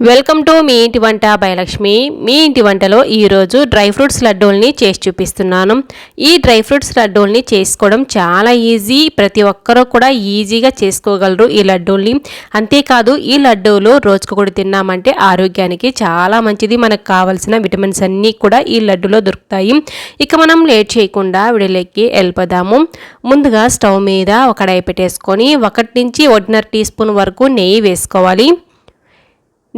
Welcome to me ఇంటి వంట భయలక్ష్మి మీ ఇంటి వంటలో ఈరోజు డ్రై ఫ్రూట్స్ లడ్డూల్ని చేసి చూపిస్తున్నాను. ఈ డ్రై ఫ్రూట్స్ లడ్డూల్ని చేసుకోవడం చాలా ఈజీ. ప్రతి ఒక్కరూ కూడా ఈజీగా చేసుకోగలరు ఈ లడ్డూల్ని. అంతేకాదు ఈ లడ్డూలు కూడా తిన్నామంటే ఆరోగ్యానికి చాలా మంచిది. మనకు కావాల్సిన విటమిన్స్ అన్నీ కూడా ఈ లడ్డూలో దొరుకుతాయి. ఇక మనం లేట్ చేయకుండా విడలేకి వెళ్ళిపోదాము. ముందుగా స్టవ్ మీద ఒక డై పెట్టేసుకొని ఒకటి నుంచి ఒకటిన్నర టీ స్పూన్ వరకు నెయ్యి వేసుకోవాలి.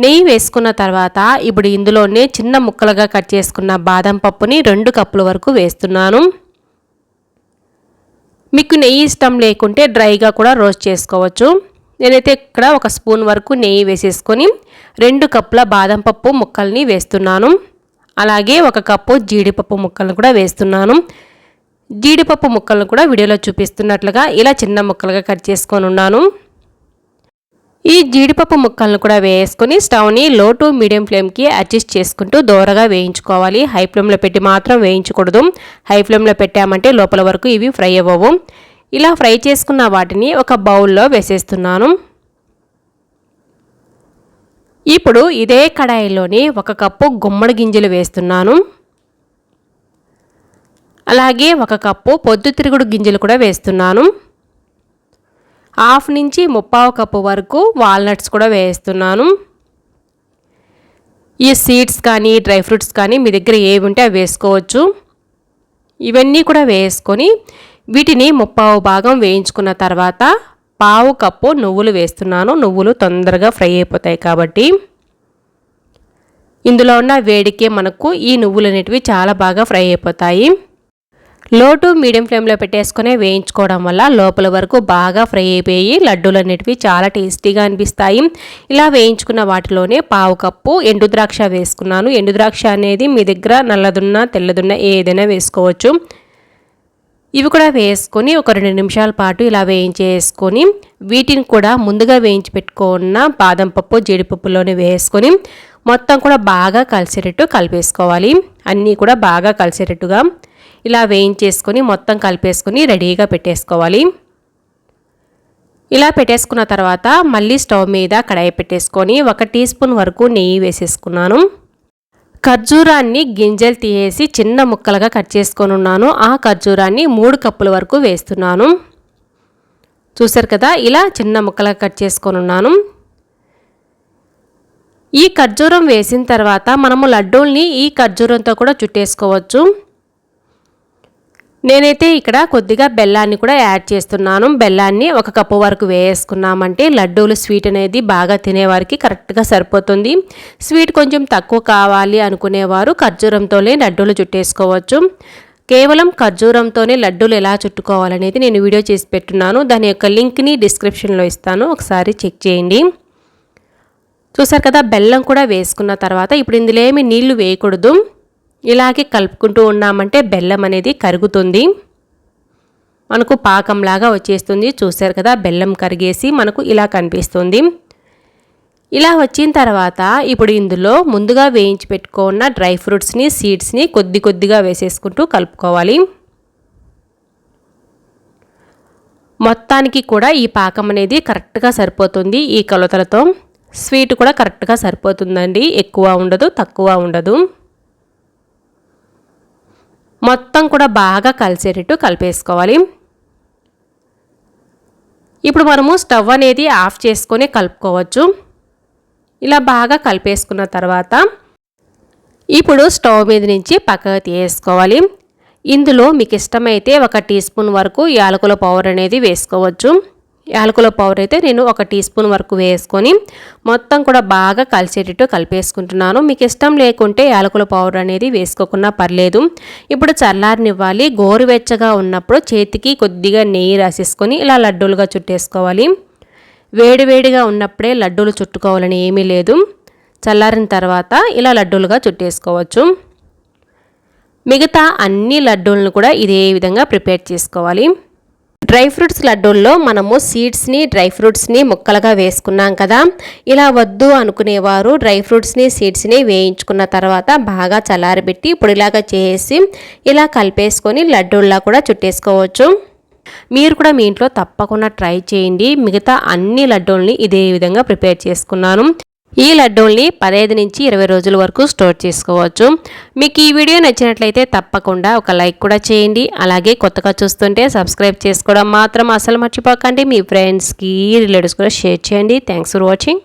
నెయ్యి వేసుకున్న తర్వాత ఇప్పుడు ఇందులోనే చిన్న ముక్కలుగా కట్ చేసుకున్న బాదం పప్పుని రెండు కప్పుల వరకు వేస్తున్నాను. మీకు నెయ్యి ఇష్టం లేకుంటే డ్రైగా కూడా రోస్ట్ చేసుకోవచ్చు. నేనైతే ఇక్కడ ఒక స్పూన్ వరకు నెయ్యి వేసేసుకొని రెండు కప్పుల బాదం పప్పు ముక్కల్ని వేస్తున్నాను. అలాగే ఒక కప్పు జీడిపప్పు ముక్కలను కూడా వేస్తున్నాను. జీడిపప్పు ముక్కలను కూడా వీడియోలో చూపిస్తున్నట్లుగా ఇలా చిన్న ముక్కలుగా కట్ చేసుకొని ఉన్నాను. ఈ జీడిపప్పు ముక్కలను కూడా వేసుకుని స్టవ్ని లో టు మీడియం ఫ్లేమ్కి అడ్జస్ట్ చేసుకుంటూ దోరగా వేయించుకోవాలి. హై ఫ్లేమ్లో పెట్టి మాత్రం వేయించకూడదు. హై ఫ్లేమ్లో పెట్టామంటే లోపల వరకు ఇవి ఫ్రై అవ్వవు. ఇలా ఫ్రై చేసుకున్న వాటిని ఒక బౌల్లో వేసేస్తున్నాను. ఇప్పుడు ఇదే కడాయిలోని ఒక కప్పు గుమ్మడి గింజలు వేస్తున్నాను. అలాగే ఒక కప్పు పొద్దుతిరుగుడు గింజలు కూడా వేస్తున్నాను. హాఫ్ నుంచి ముప్పావు కప్పు వరకు వాల్నట్స్ కూడా వేస్తున్నాను. ఈ సీడ్స్ కానీ డ్రై ఫ్రూట్స్ కానీ మీ దగ్గర ఏవి ఉంటే అవి వేసుకోవచ్చు. ఇవన్నీ కూడా వేసుకొని వీటిని ముప్పావు భాగం వేయించుకున్న తర్వాత పావు కప్పు నువ్వులు వేస్తున్నాను. నువ్వులు తొందరగా ఫ్రై అయిపోతాయి కాబట్టి. ఇందులో ఉన్న వేడికే మనకు ఈ నువ్వులు అనేటివి చాలా బాగా ఫ్రై అయిపోతాయి. లో టు మీడియం ఫ్లేమ్లో పెట్టేసుకుని వేయించుకోవడం వల్ల లోపల వరకు బాగా ఫ్రై అయిపోయి లడ్డూలు అనేటివి చాలా టేస్టీగా అనిపిస్తాయి. ఇలా వేయించుకున్న వాటిలోనే పావు కప్పు ఎండు ద్రాక్ష వేసుకున్నాను. ఎండు ద్రాక్ష అనేది మీ దగ్గర నల్లదున్న తెల్లదున్న ఏదైనా వేసుకోవచ్చు. ఇవి కూడా వేసుకొని ఒక రెండు నిమిషాల పాటు ఇలా వేయించేసుకొని వీటిని కూడా ముందుగా వేయించి పెట్టుకున్న బాదం పప్పు జీడిపప్పులోనే వేసుకొని మొత్తం కూడా బాగా కలిసేటట్టు కలిపేసుకోవాలి. అన్నీ కూడా బాగా కలిసేటట్టుగా ఇలా వేయించేసుకొని మొత్తం కలిపేసుకొని రెడీగా పెట్టేసుకోవాలి. ఇలా పెట్టేసుకున్న తర్వాత మళ్ళీ స్టవ్ మీద కడాయి పెట్టేసుకొని ఒక టీ స్పూన్ వరకు నెయ్యి వేసేసుకున్నాను. ఖర్జూరాన్ని గింజలు తీసేసి చిన్న ముక్కలుగా కట్ చేసుకొని ఉన్నాను. ఆ ఖర్జూరాన్ని మూడు కప్పుల వరకు వేస్తున్నాను. చూసారు కదా ఇలా చిన్న ముక్కలుగా కట్ చేసుకొని ఉన్నాను. ఈ ఖర్జూరం వేసిన తర్వాత మనము లడ్డూల్ని ఈ ఖర్జూరంతో కూడా చుట్టేసుకోవచ్చు. నేనైతే ఇక్కడ కొద్దిగా బెల్లాన్ని కూడా యాడ్ చేస్తున్నాను. బెల్లాన్ని ఒక కప్పు వరకు వేసుకున్నామంటే లడ్డూలు స్వీట్ అనేది బాగా తినేవారికి కరెక్ట్గా సరిపోతుంది. స్వీట్ కొంచెం తక్కువ కావాలి అనుకునేవారు ఖర్జూరంతోనే లడ్డూలు చుట్టేసుకోవచ్చు. కేవలం ఖర్జూరంతోనే లడ్డూలు ఎలా చుట్టుకోవాలనేది నేను వీడియో చేసి పెట్టున్నాను. దాని యొక్క లింక్ని డిస్క్రిప్షన్లో ఇస్తాను. ఒకసారి చెక్ చేయండి. చూసారు కదా బెల్లం కూడా వేసుకున్న తర్వాత ఇప్పుడు ఇందులో ఏమి నీళ్ళు వేయకూడదు. ఇలాగే కలుపుకుంటూ ఉన్నామంటే బెల్లం అనేది కరుగుతుంది. మనకు పాకంలాగా వచ్చేస్తుంది. చూశారు కదా బెల్లం కరిగేసి మనకు ఇలా కనిపిస్తుంది. ఇలా వచ్చిన తర్వాత ఇప్పుడు ఇందులో ముందుగా వేయించి పెట్టుకున్న డ్రై ఫ్రూట్స్ని సీడ్స్ని కొద్ది కొద్దిగా వేసేసుకుంటూ కలుపుకోవాలి. మొత్తానికి కూడా ఈ పాకం అనేది కరెక్ట్గా సరిపోతుంది ఈ కొలతలతో. స్వీట్ కూడా కరెక్ట్గా సరిపోతుందండి. ఎక్కువ ఉండదు తక్కువ ఉండదు. మొత్తం కూడా బాగా కలిసేటట్టు కలిపేసుకోవాలి. ఇప్పుడు మనము స్టవ్ అనేది ఆఫ్ చేసుకొని కలుపుకోవచ్చు. ఇలా బాగా కలిపేసుకున్న తర్వాత ఇప్పుడు స్టవ్ మీద నుంచి పక్కకు తీసుకోవాలి ఇందులో మీకు ఇష్టమైతే ఒక టీ స్పూన్ వరకు యాలకుల పౌడర్ అనేది వేసుకోవచ్చు. యాలకుల పౌడర్ అయితే నేను ఒక టీ స్పూన్ వరకు వేసుకొని మొత్తం కూడా బాగా కలిసేటట్టు కలిపేసుకుంటున్నాను. మీకు ఇష్టం లేకుంటే యాలకుల పౌడర్ అనేది వేసుకోకుండా పర్లేదు. ఇప్పుడు చల్లారనివ్వాలి. గోరువెచ్చగా ఉన్నప్పుడు చేతికి కొద్దిగా నెయ్యి రాసేసుకొని ఇలా లడ్డూలుగా చుట్టేసుకోవాలి. వేడివేడిగా ఉన్నప్పుడే లడ్డూలు చుట్టుకోవాలని ఏమీ లేదు. చల్లారిన తర్వాత ఇలా లడ్డూలుగా చుట్టేసుకోవచ్చు. మిగతా అన్ని లడ్డూలను కూడా ఇదే విధంగా ప్రిపేర్ చేసుకోవాలి. డ్రై ఫ్రూట్స్ లడ్డూల్లో మనము సీడ్స్ని డ్రై ఫ్రూట్స్ని ముక్కలుగా వేసుకున్నాం కదా. ఇలా వద్దు అనుకునేవారు డ్రై ఫ్రూట్స్ని సీడ్స్ని వేయించుకున్న తర్వాత బాగా చల్లారబెట్టి పొడిలాగా చేసి ఇలా కలిపేసుకొని లడ్డూల్లా కూడా చుట్టేసుకోవచ్చు. మీరు కూడా మీ ఇంట్లో తప్పకుండా ట్రై చేయండి. మిగతా అన్ని లడ్డూల్ని ఇదే విధంగా ప్రిపేర్ చేసుకున్నాను. ఈ లడ్డూల్ని పదహైదు నుంచి ఇరవై రోజుల వరకు స్టోర్ చేసుకోవచ్చు. మీకు ఈ వీడియో నచ్చినట్లయితే తప్పకుండా ఒక లైక్ కూడా చేయండి. అలాగే కొత్తగా చూస్తుంటే సబ్స్క్రైబ్ చేసుకోవడం మాత్రం అసలు మర్చిపోకండి. మీ ఫ్రెండ్స్కి రిలేటివ్స్ కూడా షేర్ చేయండి. Thanks for watching